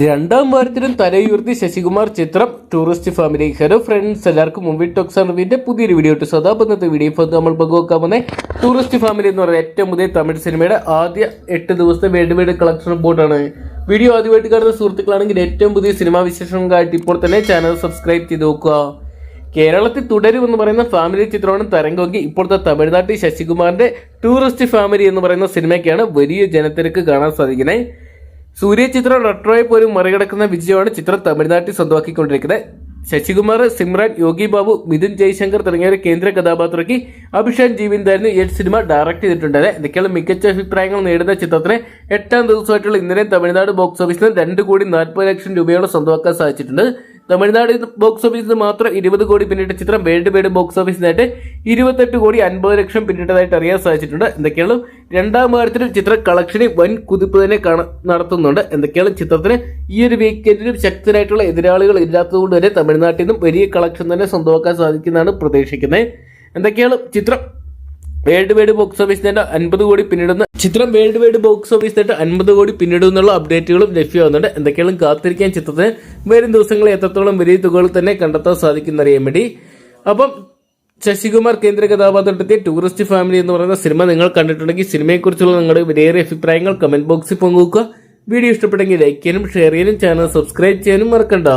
രണ്ടാം വാരത്തിലും തലയുയർത്തി ശശികുമാർ ചിത്രം ടൂറിസ്റ്റ് ഫാമിലി ഹലോ ഫ്രണ്ട്സ് എല്ലാവർക്കും മുമ്പ് ടോക്സ് റിവ്യൂവിന്റെ പുതിയൊരു വീഡിയോ ഇട്ട് സദാ ഇന്നത്തെ വീഡിയോ ഇപ്പോൾ നമ്മൾ പങ്കുവെക്കാൻ പോകുന്നത് ടൂറിസ്റ്റ് ഫാമിലി എന്ന് പറയുന്ന ഏറ്റവും പുതിയ തമിഴ് സിനിമയുടെ ആദ്യ എട്ട് ദിവസത്തെ വേൾഡ് വൈഡ് കളക്ഷൻ റിപ്പോർട്ടാണ് വീഡിയോ ആദ്യമായിട്ട് കാണുന്ന സുഹൃത്തുക്കളാണെങ്കിൽ ഏറ്റവും പുതിയ സിനിമാ വിശേഷങ്ങൾക്കായിട്ട് ഇപ്പോൾ തന്നെ ചാനൽ സബ്സ്ക്രൈബ് ചെയ്ത് നോക്കുക. കേരളത്തിൽ തുടരും എന്ന് പറയുന്ന ഫാമിലി ചിത്രമാണ് തരംഗമെങ്കിൽ ഇപ്പോഴത്തെ തമിഴ്നാട്ടിൽ ശശികുമാറിന്റെ ടൂറിസ്റ്റ് ഫാമിലി എന്ന് പറയുന്ന സിനിമയ്ക്കാണ് വലിയ ജനത്തിരക്ക് കാണാൻ സാധിക്കുന്നത്. സൂര്യ ചിത്രം റെട്രോയെ പോലും മറികടക്കുന്ന വിജയമാണ് ചിത്രം തമിഴ്നാട്ടിൽ സ്വന്തമാക്കിക്കൊണ്ടിരിക്കുന്നത്. ശശികുമാർ സിമ്രാൻ യോഗി ബാബു മിഥുൻ ജയശങ്കർ തുടങ്ങിയവരെ കേന്ദ്ര കഥാപാത്രയ്ക്ക് അഭിഷേക് ജീവന്തായിരുന്നു ഈ സിനിമ ഡയറക്ട് ചെയ്തിട്ടുണ്ട്. ഇതൊക്കെയുള്ള മികച്ച അഭിപ്രായങ്ങൾ നേടുന്ന ചിത്രത്തിന് എട്ടാം ദിവസമായിട്ടുള്ള ഇന്നലെ തമിഴ്നാട് ബോക്സ് ഓഫീസിൽ രണ്ട് കോടി നാൽപ്പത് ലക്ഷം രൂപയോളം സ്വന്തമാക്കാൻ സാധിച്ചിട്ടുണ്ട്. തമിഴ്നാട് ബോക്സ് ഓഫീസിൽ മാത്രം ഇരുപത് കോടി പിന്നിട്ട ചിത്രം വേൾഡ് വൈഡ് ബോക്സ് ഓഫീസിനായിട്ട് ഇരുപത്തെട്ട് കോടി അൻപത് ലക്ഷം പിന്നിട്ടതായിട്ട് അറിയാൻ സാധിച്ചിട്ടുണ്ട്. എന്തൊക്കെയാണ്? രണ്ടാം വാരത്തിൽ ചിത്രം കളക്ഷനിൽ വൻ കുതിപ്പ് തന്നെ നടത്തുന്നുണ്ട്. എന്തൊക്കെയാണ് ചിത്രത്തിന്? ഈ ഒരു വീക്കെൻഡിലും ശക്തരായിട്ടുള്ള എതിരാളികൾ ഇല്ലാത്തതുകൊണ്ട് തന്നെ തമിഴ്നാട്ടിൽ നിന്നും വലിയ കളക്ഷൻ തന്നെ സ്വന്തമാക്കാൻ സാധിക്കുന്നതാണ് പ്രതീക്ഷിക്കുന്നത്. എന്തൊക്കെയാണ് ചിത്രം? വേൾഡ് വൈഡ് ബോക്സ് ഓഫീസ് നേട്ട അൻപത് കോടി പിന്നിടുന്ന ചിത്രം വേൾഡ് വൈഡ് ബോക്സ് ഓഫീസ് നേട്ട അൻപത് കോടി പിന്നിടുന്നുള്ള അപ്ഡേറ്റുകളും ലഭ്യമാകുന്നുണ്ട്. എന്തൊക്കെയാണ് കാത്തിരിക്കാൻ ചിത്രത്തിന്? വരും ദിവസങ്ങളിൽ എത്രത്തോളം വലിയ തുകകൾ തന്നെ കണ്ടെത്താൻ സാധിക്കുന്ന അറിയാൻ വേണ്ടി. അപ്പം ശശികുമാർ കേന്ദ്ര കഥാപാത്രത്തെ ടൂറിസ്റ്റ് ഫാമിലി എന്ന് പറയുന്ന സിനിമ നിങ്ങൾ കണ്ടിട്ടുണ്ടെങ്കിൽ സിനിമയെക്കുറിച്ചുള്ള നിങ്ങളുടെ വിലയേറെ അഭിപ്രായങ്ങൾ കമന്റ് ബോക്സിൽ പങ്കുവെക്കുക. വീഡിയോ ഇഷ്ടപ്പെട്ടെങ്കിൽ ലൈക്ക് ചെയ്യാനും ഷെയർ ചെയ്യാനും ചാനൽ സബ്സ്ക്രൈബ് ചെയ്യാനും മറക്കണ്ട.